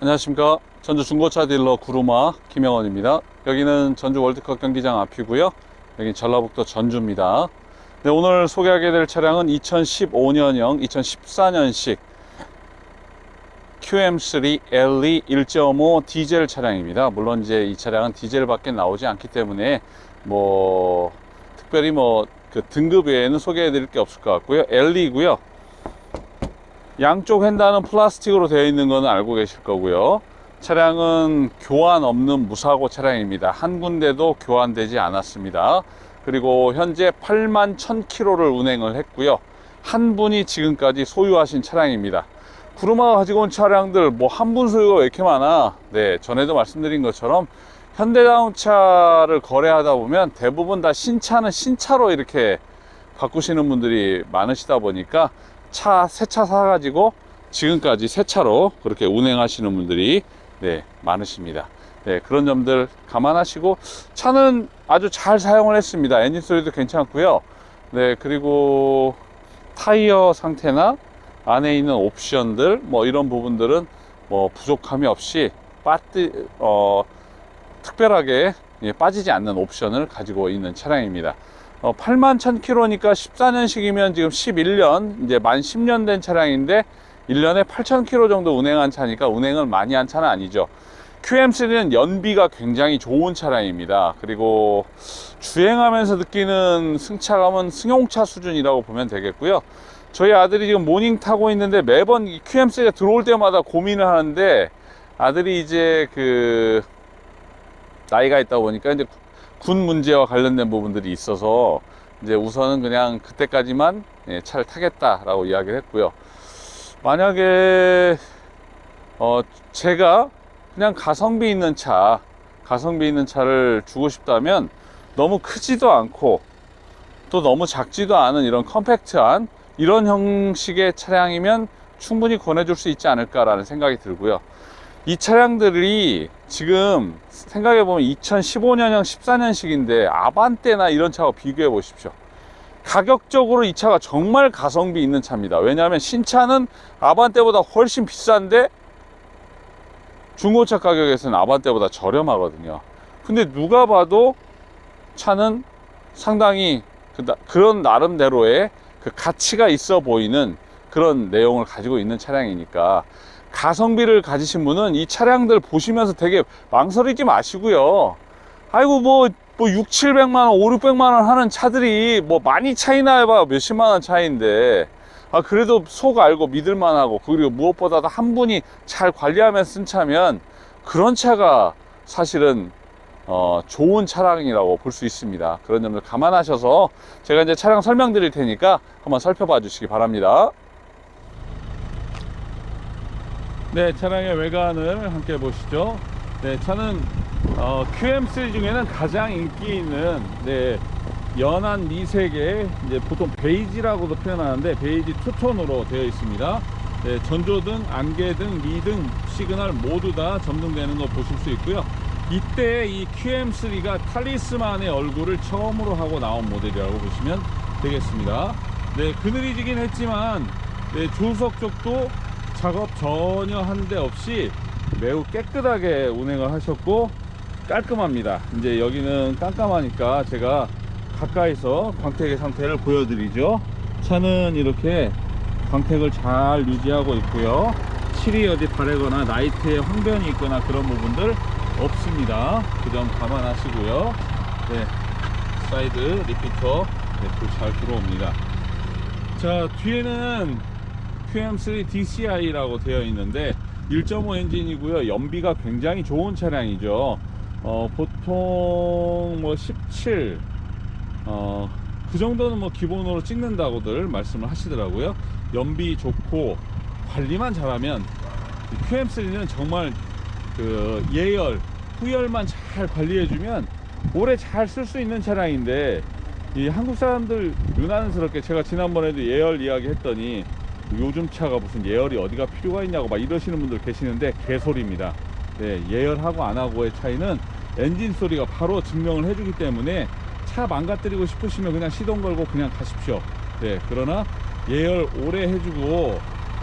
안녕하십니까. 전주 중고차 딜러 구루마 김영원입니다. 여기는 전주 월드컵 경기장 앞이고요. 여기 전라북도 전주입니다. 네, 오늘 소개하게 될 차량은 2015년형 2014년식 QM3 LE 1.5 디젤 차량입니다. 물론 이제 이 차량은 디젤밖에 나오지 않기 때문에 뭐 특별히 뭐 그 등급 외에는 소개해 드릴 게 없을 것 같고요. LE고요 양쪽 휀다는 플라스틱으로 되어 있는 거는 알고 계실 거고요. 차량은 교환 없는 무사고 차량입니다. 한 군데도 교환되지 않았습니다. 그리고 현재 8만 1000km를 운행을 했고요. 한 분이 지금까지 소유하신 차량입니다. 구루마가 가지고 온 차량들 뭐 한 분 소유가 왜 이렇게 많아? 네, 전에도 말씀드린 것처럼 현대자동차를 거래하다 보면 대부분 다 신차는 신차로 이렇게 바꾸시는 분들이 많으시다 보니까 차, 새 차 사가지고 지금까지 새 차로 그렇게 운행하시는 분들이 네, 많으십니다. 네, 그런 점들 감안하시고 차는 아주 잘 사용을 했습니다. 엔진 소리도 괜찮고요. 네, 그리고 타이어 상태나 안에 있는 옵션들 뭐 이런 부분들은 뭐 부족함이 없이 빠뜨 어 특별하게 예, 빠지지 않는 옵션을 가지고 있는 차량입니다. 어, 8만 1000km니까 14년식이면 지금 11년, 이제 만 10년 된 차량인데 1년에 8000km 정도 운행한 차니까 운행을 많이 한 차는 아니죠. QM3는 연비가 굉장히 좋은 차량입니다. 그리고 주행하면서 느끼는 승차감은 승용차 수준이라고 보면 되겠고요. 저희 아들이 지금 모닝 타고 있는데 매번 이 QM3가 들어올 때마다 고민을 하는데 아들이 이제 그 나이가 있다 보니까 이제 군 문제와 관련된 부분들이 있어서 이제 우선은 그냥 그때까지만 예, 차를 타겠다라고 이야기를 했고요. 만약에 어 제가 그냥 가성비 있는 차, 가성비 있는 차를 주고 싶다면 너무 크지도 않고 또 너무 작지도 않은 이런 컴팩트한 이런 형식의 차량이면 충분히 권해줄 수 있지 않을까라는 생각이 들고요. 이 차량들이 지금 생각해보면 2015년형 14년식인데 아반떼나 이런 차와 비교해 보십시오. 가격적으로 이 차가 정말 가성비 있는 차입니다. 왜냐하면 신차는 아반떼보다 훨씬 비싼데 중고차 가격에서는 아반떼보다 저렴하거든요. 근데 누가 봐도 차는 상당히 그- 그런 나름대로의 그 가치가 있어 보이는 그런 내용을 가지고 있는 차량이니까 가성비를 가지신 분은 이 차량들 보시면서 되게 망설이지 마시고요. 아이고 뭐, 뭐 6, 700만 원, 5, 600만 원 하는 차들이 뭐 많이 차이나 해봐 몇십만 원 차이인데 아 그래도 속 알고 믿을만 하고 그리고 무엇보다도 한 분이 잘 관리하면서 쓴 차면 그런 차가 사실은 어, 좋은 차량이라고 볼 수 있습니다. 그런 점을 감안하셔서 제가 이제 차량 설명드릴 테니까 한번 살펴봐 주시기 바랍니다. 네, 차량의 외관을 함께 보시죠. 네, 차는 어, QM3 중에는 가장 인기 있는 네, 연한 미색의 이제 보통 베이지라고도 표현하는데 베이지 투톤으로 되어 있습니다. 네, 전조등, 안개등, 미등, 시그널 모두 다 점등되는 거 보실 수 있고요. 이때 이 QM3가 탈리스만의 얼굴을 처음으로 하고 나온 모델이라고 보시면 되겠습니다. 네, 그늘이 지긴 했지만 네, 조수석 쪽도 작업 전혀 한 데 없이 매우 깨끗하게 운행을 하셨고 깔끔합니다. 이제 여기는 깜깜하니까 제가 가까이서 광택의 상태를 보여드리죠. 차는 이렇게 광택을 잘 유지하고 있고요. 칠이 어디 바래거나 나이트에 황변이 있거나 그런 부분들 없습니다. 그 점 감안하시고요. 네, 사이드 리피터 네, 불잘 들어옵니다. 자, 뒤에는 QM3 DCI라고 되어 있는데 1.5 엔진이고요. 연비가 굉장히 좋은 차량이죠. 어, 보통 뭐 17, 어, 그 정도는 뭐 기본으로 찍는다고들 말씀을 하시더라고요. 연비 좋고 관리만 잘하면 이 QM3는 정말 그 예열, 후열만 잘 관리해주면 오래 잘 쓸 수 있는 차량인데 이 한국 사람들 유난스럽게 제가 지난번에도 예열 이야기 했더니 요즘 차가 무슨 예열이 어디가 필요가 있냐고 막 이러시는 분들 계시는데 개소리입니다. 네, 예열하고 안 하고의 차이는 엔진 소리가 바로 증명을 해주기 때문에 차 망가뜨리고 싶으시면 그냥 시동 걸고 그냥 가십시오. 네, 그러나 예열 오래 해주고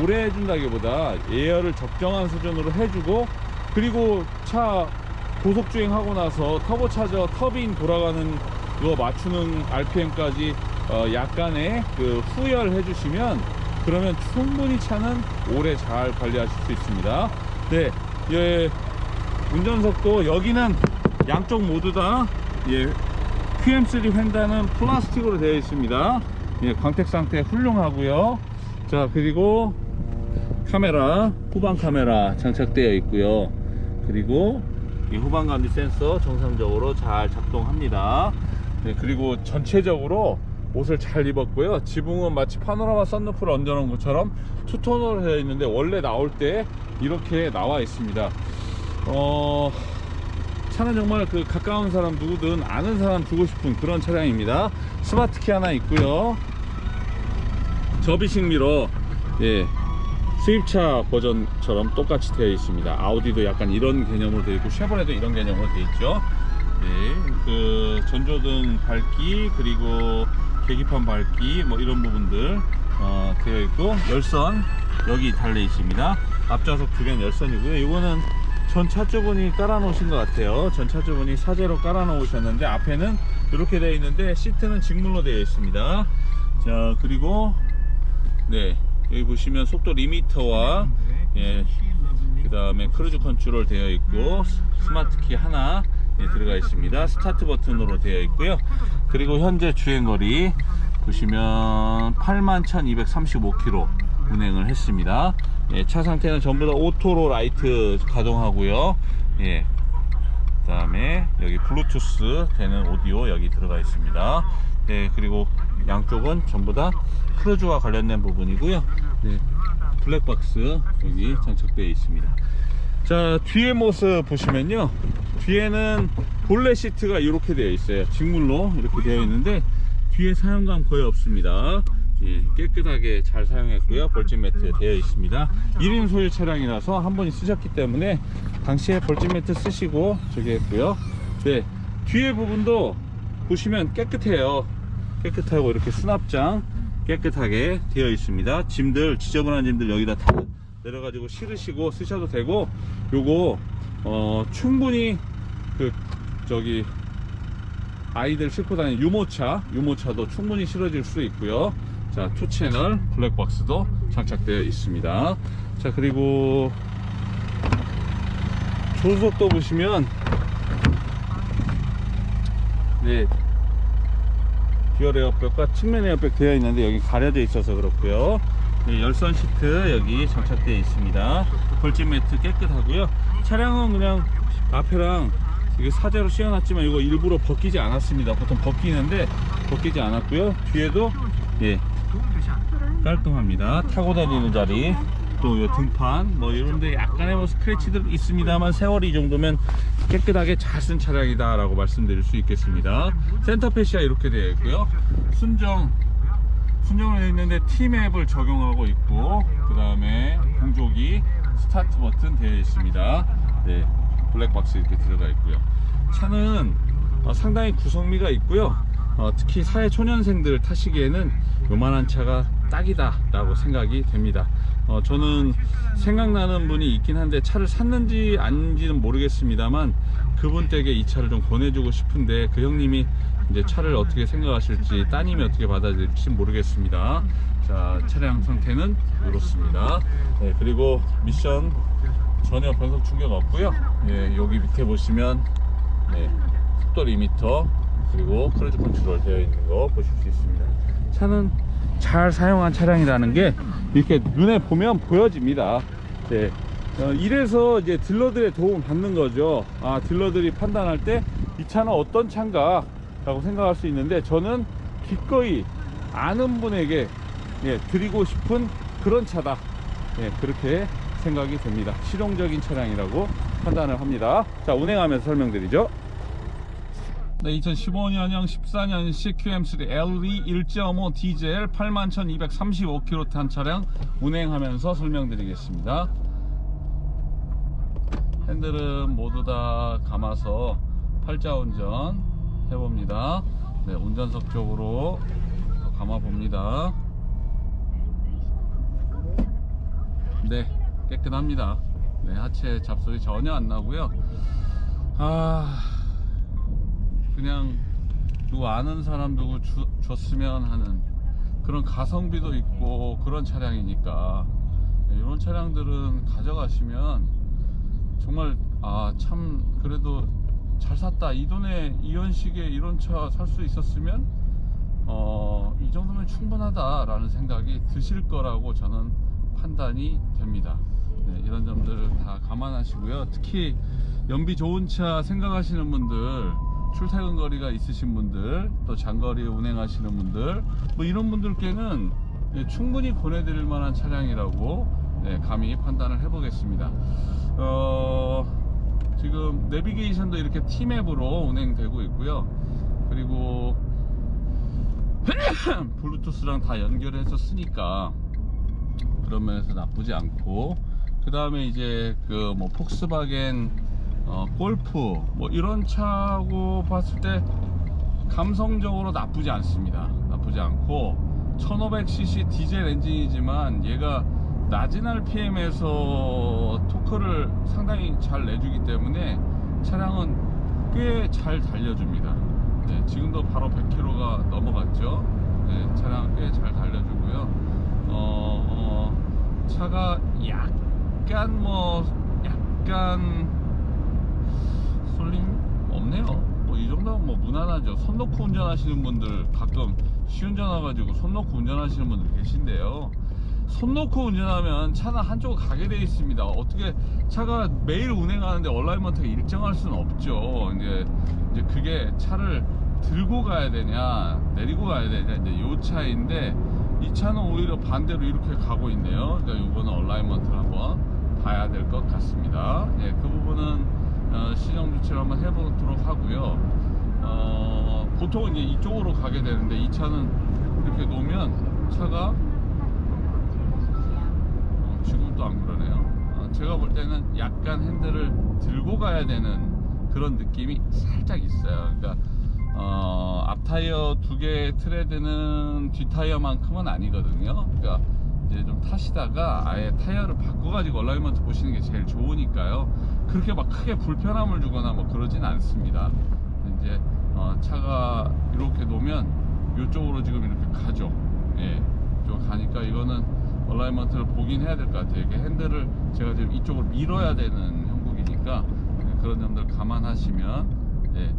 오래 해준다기보다 예열을 적정한 수준으로 해주고 그리고 차 고속 주행하고 나서 터보차저 터빈 돌아가는 그거 맞추는 RPM까지 어 약간의 그 후열 해주시면 그러면 충분히 차는 오래 잘 관리하실 수 있습니다. 네, 예, 운전석도 여기는 양쪽 모두 다 예, QM3 휀다는 플라스틱으로 되어 있습니다. 예, 광택 상태 훌륭하고요. 자, 그리고 카메라, 후방 카메라 장착되어 있고요. 그리고 이 후방 감지 센서 정상적으로 잘 작동합니다. 네, 그리고 전체적으로 옷을 잘 입었고요. 지붕은 마치 파노라마 썬루프를 얹어놓은 것처럼 투톤으로 되어 있는데 원래 나올 때 이렇게 나와 있습니다. 어, 차는 정말 그 가까운 사람 누구든 아는 사람 주고 싶은 그런 차량입니다. 스마트 키 하나 있고요. 접이식 미러, 예, 수입차 버전처럼 똑같이 되어 있습니다. 아우디도 약간 이런 개념으로 되어 있고 쉐보레도 이런 개념으로 되어 있죠. 네, 그 전조등 밝기 그리고 계기판 밝기 뭐 이런 부분들 어, 되어 있고 열선 여기 달려 있습니다. 앞좌석 두 개는 열선이고요. 이거는 전 차주분이 깔아 놓으신 것 같아요. 전 차주분이 사제로 깔아 놓으셨는데 앞에는 이렇게 되어 있는데 시트는 직물로 되어 있습니다. 자 그리고 네 여기 보시면 속도 리미터와 예, 그 다음에 크루즈 컨트롤 되어 있고 스마트 키 하나 예, 들어가 있습니다. 스타트 버튼으로 되어 있고요. 그리고 현재 주행거리 보시면 81,235km 운행을 했습니다. 예, 차 상태는 전부 다 오토로 라이트 가동하고요. 예, 그 다음에 여기 블루투스 되는 오디오 여기 들어가 있습니다. 네, 그리고 양쪽은 전부 다 크루즈와 관련된 부분이고요. 네, 블랙박스 여기 장착되어 있습니다 자 뒤에 모습 보시면요. 뒤에는 본래 시트가 이렇게 되어 있어요. 직물로 이렇게 되어 있는데 뒤에 사용감 거의 없습니다. 예, 깨끗하게 잘 사용했고요. 벌집 매트 되어 있습니다. 1인 소유 차량이라서 한 번이 쓰셨기 때문에 당시에 벌집 매트 쓰시고 저기 했고요. 네 뒤에 부분도 보시면 깨끗해요. 깨끗하고 이렇게 수납장 깨끗하게 되어 있습니다. 짐들 지저분한 짐들 여기다 다 내려가지고 실으시고 쓰셔도 되고 요거 어 충분히 그 저기 아이들 싣고 다니는 유모차 유모차도 충분히 실어질 수 있고요. 자 투채널 블랙박스도 장착되어 있습니다. 자 그리고 조수석도 보시면 네 듀얼 에어백과 측면 에어백 되어 있는데 여기 가려져 있어서 그렇고요. 네, 열선 시트 여기 장착되어 있습니다. 벌집 매트 깨끗하고요. 차량은 그냥 앞에랑 이게 사제로 씌워놨지만 이거 일부러 벗기지 않았습니다. 보통 벗기는데 벗기지 않았고요. 뒤에도 예 깔끔합니다. 타고 다니는 자리 또요 등판 뭐 이런데 약간의 뭐 스크래치들 있습니다만 세월이 이 정도면 깨끗하게 잘 쓴 차량이다 라고 말씀드릴 수 있겠습니다. 센터페시아 이렇게 되어 있고요. 순정 순정을 있는데 T맵을 적용하고 있고 그 다음에 공조기 스타트 버튼 되어 있습니다. 네 블랙박스 이렇게 들어가 있고요. 차는 어, 상당히 구성미가 있고요. 어, 특히 사회 초년생들 타시기에는 요만한 차가 딱이다 라고 생각이 됩니다 어, 저는 생각나는 분이 있긴 한데 차를 샀는지 아닌지는 모르겠습니다만 그분 댁에 이 차를 좀 권해주고 싶은데 그 형님이 이제 차를 어떻게 생각하실지 따님이 어떻게 받아들일지 모르겠습니다. 자 차량 상태는 이렇습니다. 네, 그리고 미션 전혀 변속 충격 없고요. 예, 여기 밑에 보시면 네, 속도 리미터 그리고 크루즈 컨트롤 되어 있는 거 보실 수 있습니다. 차는 잘 사용한 차량이라는 게 이렇게 눈에 보면 보여집니다. 네. 어, 이래서 이제 딜러들의 도움을 받는 거죠. 아 딜러들이 판단할 때 이 차는 어떤 차인가 라고 생각할 수 있는데 저는 기꺼이 아는 분에게 예, 드리고 싶은 그런 차다. 예, 그렇게 생각이 됩니다. 실용적인 차량이라고 판단을 합니다. 자 운행하면서 설명드리죠 네, 2015년형 14년식 QM3 LV 1.5 디젤 81,235km 탄 차량 운행하면서 설명드리겠습니다 핸들은 모두 다 감아서 팔자 운전 해봅니다 네, 운전석 쪽으로 감아 봅니다 네, 깨끗합니다. 네, 하체 잡소리 전혀 안 나고요. 아, 그냥 누구 아는 사람 누구 주, 줬으면 하는 그런 가성비도 있고 그런 차량이니까 네, 이런 차량들은 가져가시면 정말 아 참 그래도 잘 샀다 이 돈에 이연식에 이런 차 살 수 있었으면 어, 이 정도면 충분하다 라는 생각이 드실 거라고 저는 판단이 됩니다. 네, 이런 점들 다 감안하시고요. 특히 연비 좋은 차 생각하시는 분들, 출퇴근 거리가 있으신 분들, 또 장거리 운행하시는 분들, 뭐 이런 분들께는 네, 충분히 보내드릴 만한 차량이라고 네, 감히 판단을 해 보겠습니다. 어, 지금 내비게이션도 이렇게 T맵으로 운행되고 있고요. 그리고 블루투스랑 다 연결해서 쓰니까 그런 면에서 나쁘지 않고 그 다음에 이제 그 뭐 폭스바겐 어, 골프 뭐 이런 차고 봤을 때 감성적으로 나쁘지 않습니다 나쁘지 않고 1500cc 디젤 엔진이지만 얘가 낮은 RPM에서 토크를 상당히 잘 내주기 때문에 차량은 꽤 잘 달려줍니다 네, 지금도 바로 100km가 넘어갔죠. 네, 차량 꽤 잘 달려주고요. 어, 어, 차가 약간 뭐 약간 쏠림 없네요. 뭐 이 정도면 뭐 무난하죠. 손 놓고 운전하시는 분들 가끔 시운전 와가지고 손 놓고 운전하시는 분들 계신데요. 손 놓고 운전하면 차는 한쪽으로 가게 되어 있습니다. 어떻게 차가 매일 운행하는데 얼라이먼트가 일정할 수는 없죠. 이제 이제 그게 차를 들고 가야 되냐 내리고 가야 되냐 이제 요 차인데 이 차는 오히려 반대로 이렇게 가고 있네요. 그러니까 이거는 얼라이먼트를 한번 봐야 될 것 같습니다. 예, 그 부분은 어, 시정 조치를 한번 해보도록 하고요. 어, 보통은 이제 이쪽으로 가게 되는데 이 차는 이렇게 놓으면 차가 어, 지금 또안 그러네요. 어, 제가 볼 때는 약간 핸들을 들고 가야 되는 그런 느낌이 살짝 있어요. 그러니까 어, 앞 타이어 두개 트레드는 뒷 타이어만큼은 아니거든요. 그러니까 이제 좀 타시다가 아예 타이어를 바꿔가지고 얼라이먼트 보시는 게 제일 좋으니까요. 그렇게 막 크게 불편함을 주거나 뭐 그러진 않습니다. 이제 어, 차가 이렇게 놓으면 이쪽으로 지금 이렇게 가죠. 예, 이쪽 가니까 이거는 얼라이먼트를 보긴 해야 될 것 같아요. 이게 핸들을 제가 지금 이쪽으로 밀어야 되는 형국이니까 그런 점들 감안하시면 예,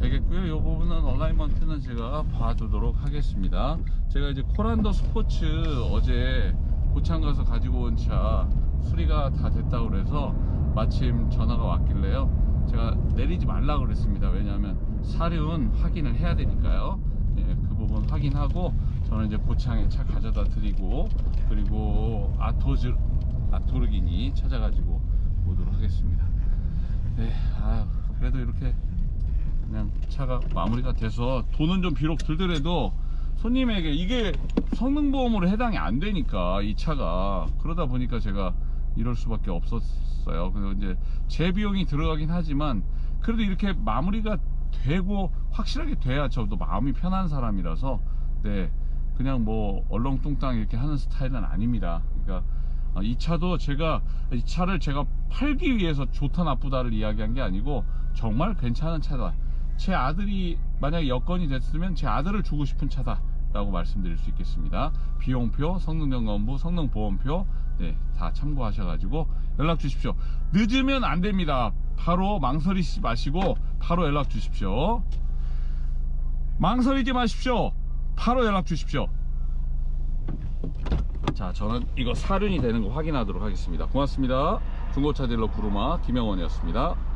되겠고요. 이 부분은 얼라이먼트는 제가 봐두도록 하겠습니다. 제가 이제 코란도 스포츠 어제 고창 가서 가지고 온 차 수리가 다 됐다고 그래서 마침 전화가 왔길래요. 제가 내리지 말라고 그랬습니다. 왜냐하면 사륜 확인을 해야 되니까요. 예, 그 부분 확인하고 저는 이제 고창에 차 가져다 드리고 그리고 아토즈 아토르기니 찾아가지고 오도록 하겠습니다. 네, 아 그래도 이렇게 그냥 차가 마무리가 돼서 돈은 좀 비록 들더라도 손님에게 이게 성능보험으로 해당이 안 되니까 이 차가 그러다 보니까 제가 이럴 수밖에 없었어요. 그리고 이제 제 비용이 들어가긴 하지만 그래도 이렇게 마무리가 되고 확실하게 돼야 저도 마음이 편한 사람이라서 네 그냥 뭐 얼렁뚱땅 이렇게 하는 스타일은 아닙니다. 그러니까 어, 이 차도 제가 이 차를 제가 팔기 위해서 좋다 나쁘다를 이야기한 게 아니고 정말 괜찮은 차다. 제 아들이 만약에 여건이 됐으면 제 아들을 주고 싶은 차다. 라고 말씀드릴 수 있겠습니다. 비용표, 성능점검부, 성능보험표, 네, 다 참고하셔가지고 연락 주십시오. 늦으면 안 됩니다. 바로 망설이지 마시고 바로 연락 주십시오. 망설이지 마십시오. 바로 연락 주십시오. 자, 저는 이거 사륜이 되는 거 확인하도록 하겠습니다. 고맙습니다. 중고차 딜러 구루마 김영원이었습니다.